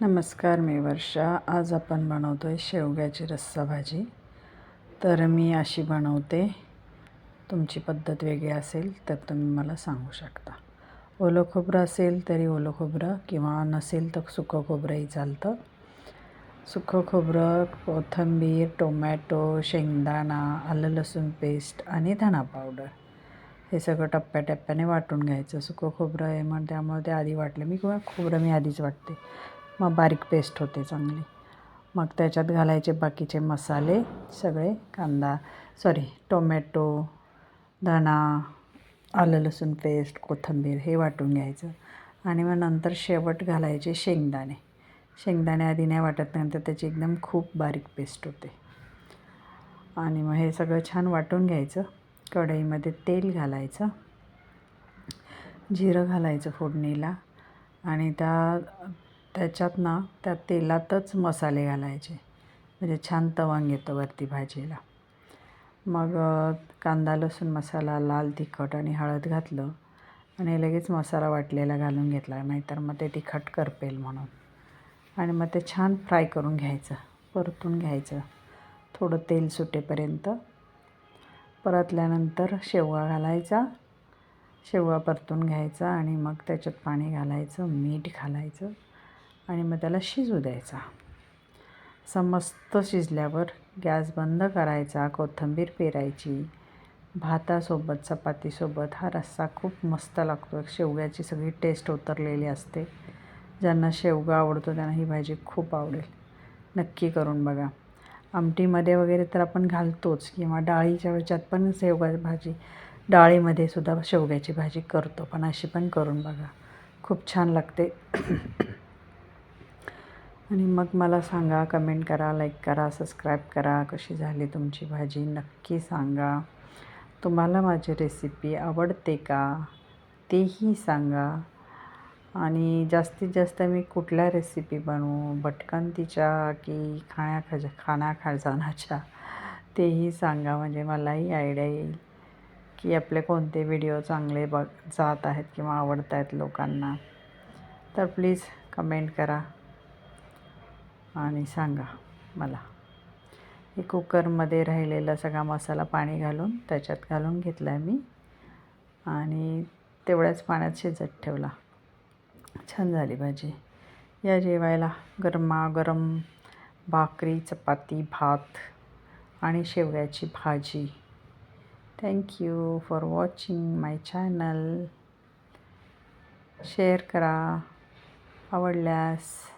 नमस्कार मी वर्षा. आज आपण बनवतो आहे शेवग्याची रस्सा भाजी. तर मी अशी बनवते. तुमची पद्धत वेगळी असेल तर तुम्ही मला सांगू शकता. ओलं खोबरं असेल तरी ओलं खोबरं किंवा नसेल तर सुकं खोबरंही चालतं. सुकं खोबरं कोथिंबीर टोमॅटो शेंगदाणा आलं लसूण पेस्ट आणि धणा पावडर. हे सगळं टप्प्याटप्प्याने वाटून घ्यायचं. सुकं खोबरं आहे मग त्यामुळे ते आधी वाटलं मी किंवा खोबरं मी आधीच वाटते. मग बारीक पेस्ट होते चांगली. मग त्याच्यात घालायचे बाकीचे मसाले सगळे कांदा सॉरी टोमॅटो धणा आलं लसूण पेस्ट कोथिंबीर हे वाटून घ्यायचं. आणि मग नंतर शेवट घालायचे शेंगदाणे. शेंगदाणे आधी नाही वाटत नंतर त्याची एकदम खूप बारीक पेस्ट होते. आणि मग हे सगळं छान वाटून घ्यायचं. कढईमध्ये तेल घालायचं. जिरं घालायचं फोडणीला. आणि त्या त्याच्यात ना त्या तेलातच मसाले घालायचे. म्हणजे छान तवंग येतं वरती भाजीला. मग कांदा लसूण मसाला लाल तिखट आणि हळद घातलं आणि लगेच मसाला वाटलेला घालून घेतला. नाहीतर मग ते तिखट करपेल म्हणून. आणि मग ते छान फ्राय करून घ्यायचं. परतून घ्यायचं. थोडं तेल सुटेपर्यंत. परतल्यानंतर शेवगा घालायचा. शेवगा परतून घ्यायचा आणि मग त्याच्यात पाणी घालायचं. मीठ घालायचं. आणि मग त्याला शिजू द्यायचा. असं मस्त शिजल्यावर गॅस बंद करायचा कोथिंबीर पेरायची भातासोबत चपातीसोबत. हा रस्सा खूप मस्त लागतो. शेवग्याची सगळी टेस्ट उतरलेली असते. ज्यांना शेवगा आवडतो त्यांना ही भाजी खूप आवडेल. नक्की करून बघा. आमटीमध्ये वगैरे तर आपण घालतोच किंवा डाळीच्या ह्याच्यात पण शेवगा भाजी डाळीमध्ये सुद्धा शेवग्याची भाजी करतो. पण अशी पण करून बघा. खूप छान लागते. आणि मग मला सांगा कमेंट करा लाईक करा सबस्क्राईब करा. कशी झाली तुमची भाजी? नक्की सांगा. तुम्हाला माझी रेसिपी आवडते का? तेही सांगा. आणि जास्तीत जास्त मी कुठल्या रेसिपी बनवू? भटकंतीच्या की खाण्या खज खाना खजानाच्या तेही सांगा. म्हणजे मलाही आयडिया येईल की आपले कोणते व्हिडिओ चांगले बघ जात आहेत किंवा आवडत आहेत लोकांना. तर प्लीज कमेंट करा. आणि सांगा मला. हे कुकरमध्ये राहिलेला सगळा मसाला पाणी घालून त्याच्यात घालून घेतला आहे मी. आणि तेवढ्याच पाण्यात शिजत ठेवला. छान झाली भाजी. या जेवायला गरमागरम भाकरी चपाती भात आणि शेवग्याची भाजी. Thank you for watching my channel share करा. आवडल्यास